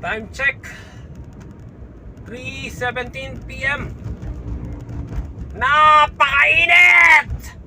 Time check. 3.17 p.m. Napakainit!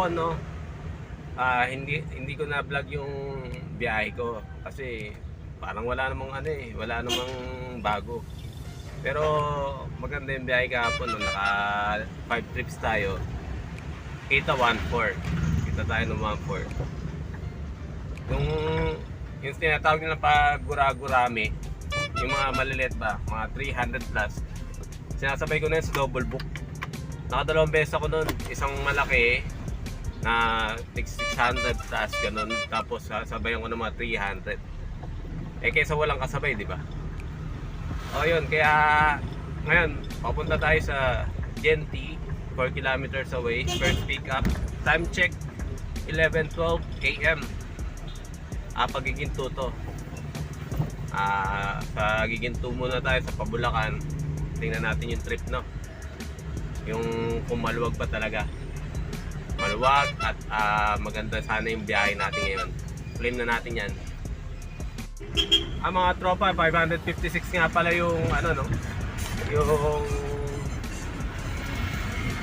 Kahapon no. Ah, hindi hindi ko na vlog yung biyahe ko kasi parang wala namang ano eh, wala namang bago. Pero maganda yung biyahe kahapon no, naka 5 trips tayo. Kita 1.4. Kita tayo ng 1.4. Yung yung tinatawag nila pa gura-gurami, yung mga maliliit ba, mga 300 plus. Sinasabay ko na yun sa double book. Nakadalawang beses ako nun. Isang malaki na tig 600 plus ganun. Tapos sabayan ko ng mga 300. Eh kaysa walang kasabay, di ba? O yun, kaya ngayon, papunta tayo sa Genti, 4 kilometers away. First pick up. Time check, 11.12 a.m. Ah, pagiginto to. Ah, sa giginto muna tayo sa Pabulacan. Tingnan natin yung trip, no? yung kung maluwag pa talaga maluwag at ah, maganda sana yung biyahe natin ngayon. Claim na natin yan. Ang mga tropa 556 nga pala yung ano no? Yung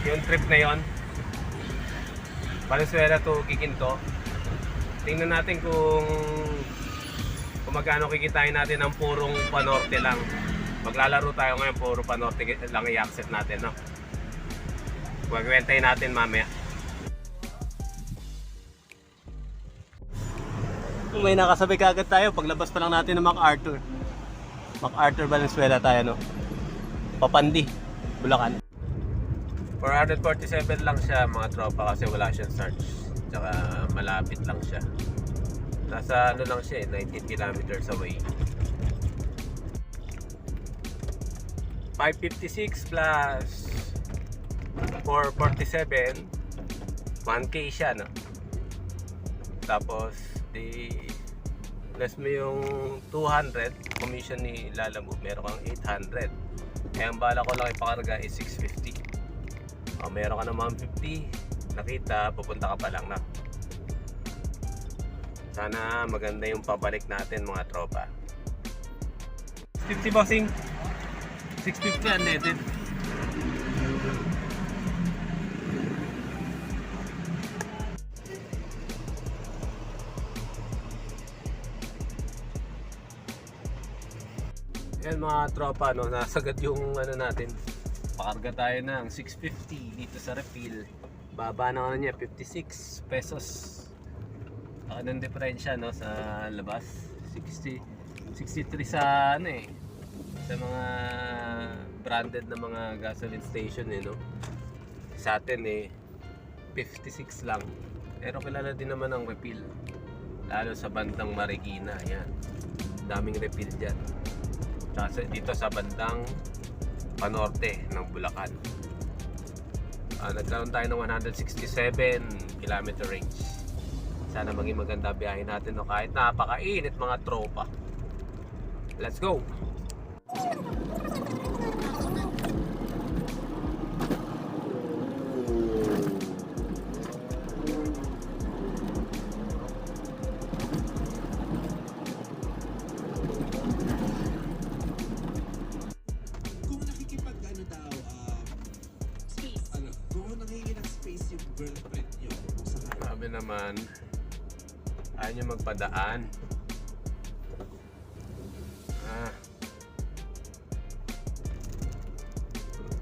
yung trip na yon. Valenzuela to Kikinto tingnan natin kung kung magkano kikitain natin ng purong panorte lang. Maglalaro tayo ngayon puro panorte lang i-accept natin no? Magwentayin natin mamaya. May nakasabay kagad tayo, paglabas pa lang natin ng MacArthur. MacArthur Valenzuela tayo, no? Papandi, Bulacan. 447 lang siya mga tropa kasi wala siyang search. Tsaka malapit lang siya. Nasa ano lang siya eh, 19 kilometers away. 556 plus 447 1k siya no tapos di plus mo yung 200 commission ni Lalamove meron kang 800 kaya ang bala ko lang ipakarga is 650 o meron ka naman 50 nakita pupunta ka pa lang na. Sana maganda yung pabalik natin mga tropa. 50 bossing. 650 unleaded Yan mga tropa, no, nasagad yung ano natin. Pakarga tayo ng 650 dito sa refill. Baba na ano niya, 56 pesos. Ano ng diferensya no, sa labas? 60, 63 sa ano eh. Sa mga branded na mga gasoline station eh, no. Sa atin eh, 56 lang. Pero kilala din naman ang refill. Lalo sa bandang Marikina, yan. Daming refill dyan. Tsaka sa- dito sa bandang panorte ng Bulacan. Ah, nagkaroon tayo ng 167 kilometer range. Sana maging maganda biyahe natin no kahit napakainit mga tropa. Let's go! Niya magpadaan. Ah.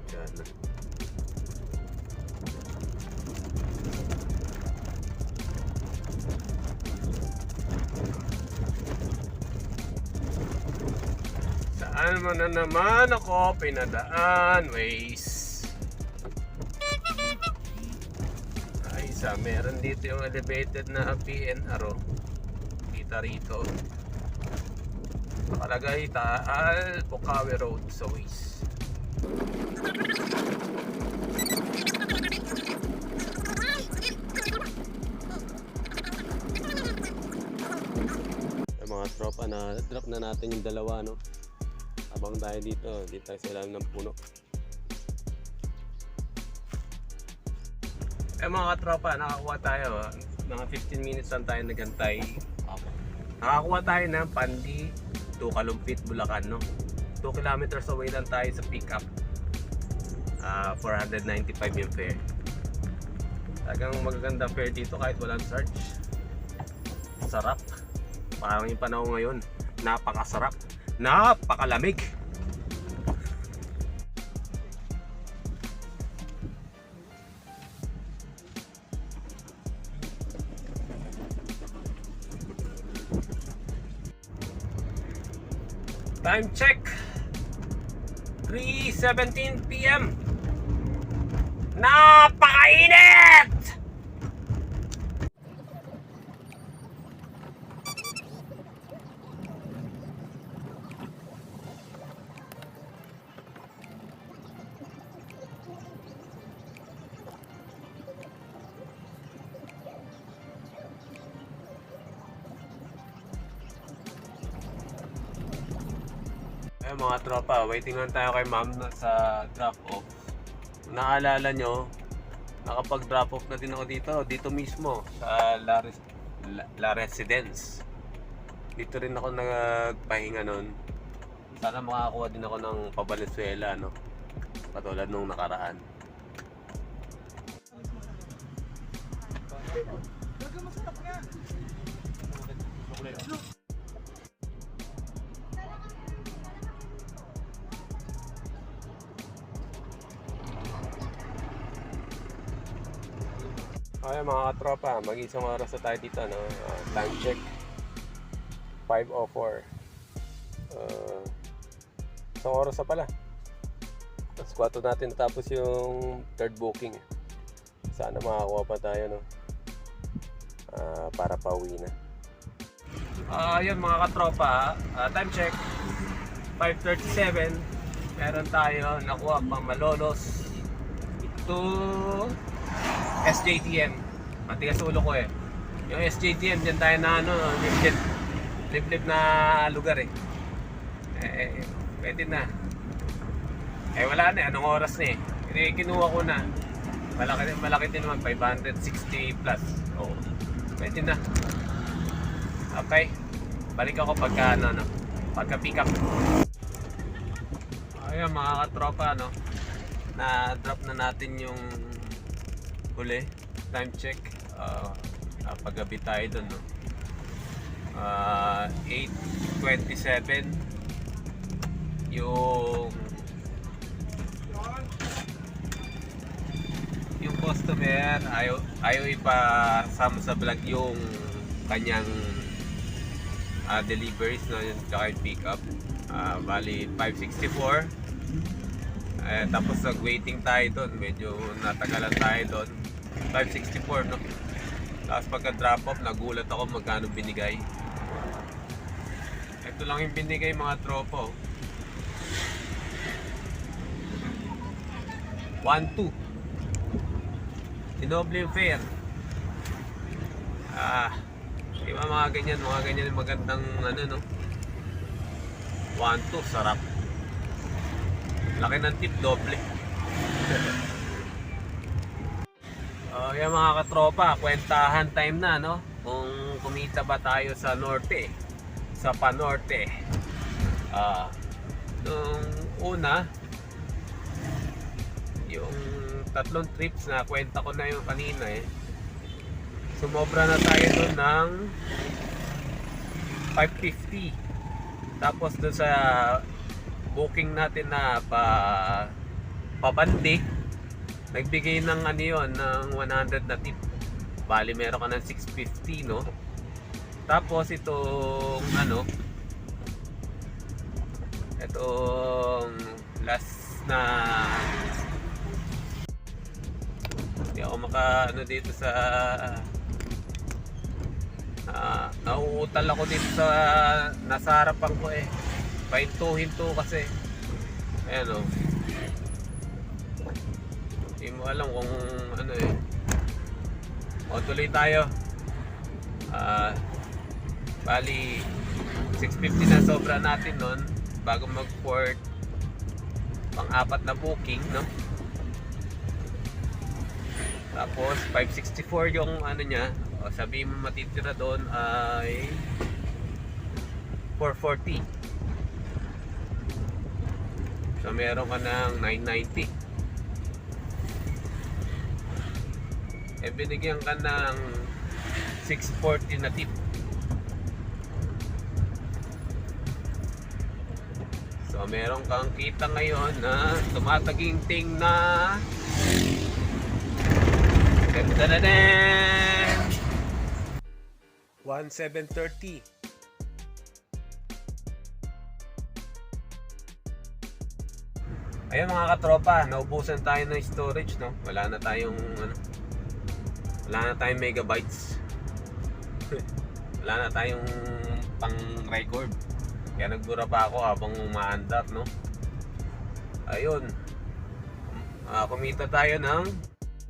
Diyan na. Saan mo na naman ako pinadaan, Waze? isa, meron dito yung elevated na PNR oh. Kita rito. Nakalagay Taal Pukawe Road sa Waze. Yung mga tropa na drop na natin yung dalawa no. Abang tayo dito, dito tayo sa ilalim ng puno. Eh mga katropa, nakakuha tayo. ah. Mga 15 minutes lang tayo nagantay. Nakakuha tayo ng Pandi to Kalumpit, Bulacan, no? 2 kilometers away lang tayo sa pickup. Ah, 495 yung fare. Talagang magaganda fare dito kahit walang charge. Sarap. Parang yung panahon ngayon, napakasarap. Napakalamig. Time check. 3.17 p.m. Napakainit! Eh mga tropa, waiting lang tayo kay ma'am sa drop off. Kung naalala nyo, nakapag-drop off na din ako dito, dito mismo sa La, Res- La, Residence. Dito rin ako nagpahinga nun. Sana makakuha din ako ng pabalenzuela, no? Katulad nung nakaraan. Okay mga katropa, mag-isang oras na tayo dito, no? Ah, time check. 5.04. Uh, isang oras na pala. Tapos 4 natin tapos yung third booking. Sana makakuha pa tayo, no? Ah, para pauwi na. Ah, yun mga katropa, ah, time check. 5.37. Meron tayo nakuha pang malolos to SJTM. Matigas ulo ko eh. Yung SJTM, dyan tayo na ano, liblib, liblib na lugar eh. Eh, pwede na. Eh, wala na eh. Anong oras na eh. Eh, kinuha ko na. Malaki, malaki din naman, 560 plus. Oo. Pwede na. Okay. Balik ako pagka ano, no, pagka pick up. Ayun mga katropa, no. Na-drop na natin yung huli. Time check. Uh, paggabi tayo doon, no. Ah, 8.27 yung yung customer ayaw, ayaw ipasama sa vlog yung kanyang ah, deliveries no, yung tsaka yung pick up Ah, bali 564 eh, tapos nag waiting tayo doon medyo natagalan tayo doon 564 no tapos pagka drop off nagulat ako magkano binigay. Ito lang yung binigay mga tropo 1-2 Dinoble yung fare. Ah di ba mga ganyan mga ganyan yung magandang ano no? 1-2 sarap. Laki ng tip doble Yan mga katropa, kwentahan time na, no? Kung kumita ba tayo sa norte, sa panorte. Ah, nung una, yung tatlong trips na kwenta ko na yung kanina eh. Sumobra na tayo doon ng 550. Tapos doon sa booking natin na pa pabandi, nagbigay ng ano yun, ng 100 na tip. Bali, meron ka ng 650, no? Tapos itong ano, itong last na hindi ako maka ano dito sa Ah, nauutal ako dito sa nasa harapan ko eh. Pahintuhin to kasi. Ayan o. Hindi mo alam kung ano eh. O tuloy tayo. Ah, bali 650 na sobra natin nun bago mag-port pang apat na booking no tapos 564 yung ano niya o sabi mo matitira doon ay 440 so meron ka ng 990 eh binigyan ka ng 640 na tip So meron kang kita ngayon na tumataginting na Tadadadan! 1730 Ayun mga katropa, naubusan tayo ng storage no. Wala na tayong ano. Wala na tayong megabytes. wala na tayong pang record. Kaya nagbura pa ako habang umaandar, no? Ayun. Ah, kumita tayo ng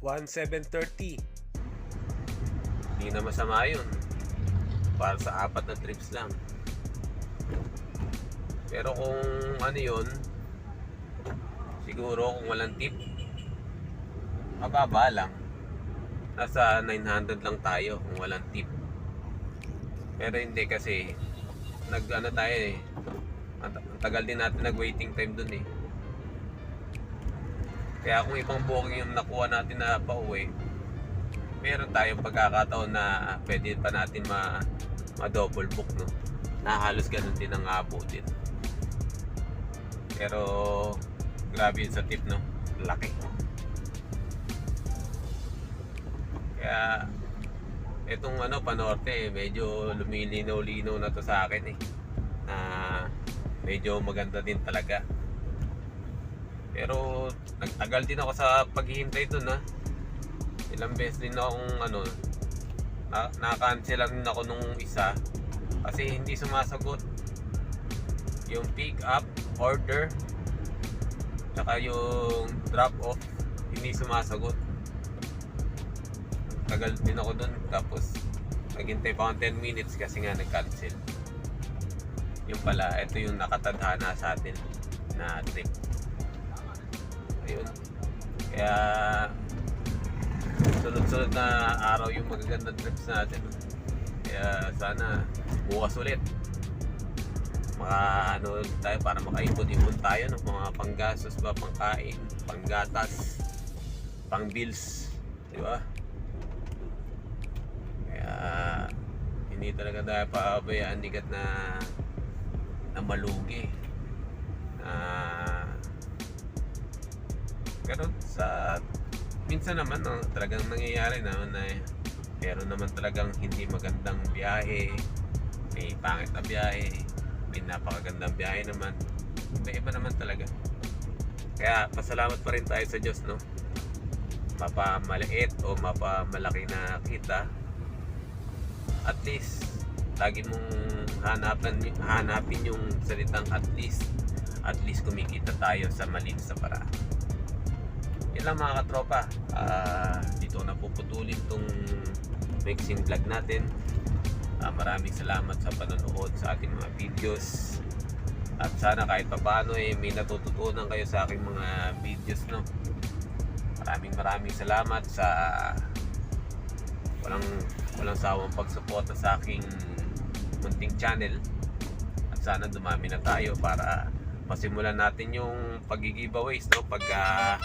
1730. Hindi na masama yun. Para sa apat na trips lang. Pero kung ano yun, siguro kung walang tip, mababa lang. Nasa 900 lang tayo kung walang tip. Pero hindi kasi nag ano tayo eh. Ang ta- ang tagal din natin nag waiting time dun eh. Kaya kung ibang booking yung nakuha natin na pauwi, meron tayong pagkakataon na pwede pa natin ma, ma double book no. Na halos ganun din ang abo din. Pero grabe sa tip no. Laki. Kaya itong ano panorte medyo lumilinaw-linaw na to sa akin eh na medyo maganda din talaga. Pero nagtagal din ako sa paghihintay dun ha ilang beses din akong ano na, na-cancel lang ako nung isa. Kasi hindi sumasagot. Yung pick up order tsaka yung drop off hindi sumasagot tagal din ako dun. Tapos naghintay pa akong 10 minutes kasi nga nag-cancel. Yung pala ito yung nakatadhana sa atin na trip. Ayun. Kaya sunod-sunod na araw yung magagandang trips natin. Kaya sana bukas ulit. Maka ano tayo para makaipon-ipon tayo ng mga panggastos ba pangkain panggatas pang bills di ba kaya hindi talaga tayo paabayaan digat na na malugi. Na ganun sa minsan naman no, talagang nangyayari naman na eh, meron naman talagang hindi magandang biyahe may pangit na biyahe may napakagandang biyahe naman. Iba-iba naman talaga. Kaya pasalamat pa rin tayo sa Diyos no? Mapamaliit o mapamalaki na kita at least lagi mong hanapan hanapin yung salitang at least at least kumikita tayo sa malinis na paraan yun lang mga katropa. Ah, dito na puputulin tong mixing vlog natin. Ah, maraming salamat sa panonood sa ating mga videos. At sana kahit papaano eh may natututunan kayo sa aking mga videos no? Maraming maraming salamat sa walang walang sawang pagsuporta sa aking munting channel. At sana dumami na tayo para pasimulan natin yung pag-giveaways no? Pag ah,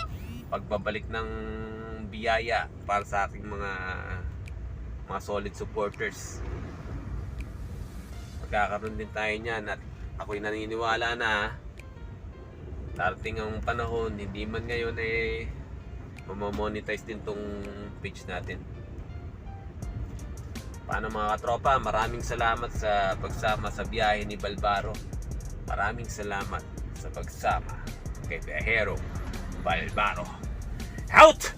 pagbabalik ng biyaya para sa aking mga mga solid supporters. Magkakaroon din tayo niyan at ako'y naniniwala na darating ang panahon hindi man ngayon eh mamamonetize din tong page natin paano mga katropa? Maraming salamat sa pagsama sa biyahe ni Balbaro. Maraming salamat sa pagsama kay Viajero Balbaro. Out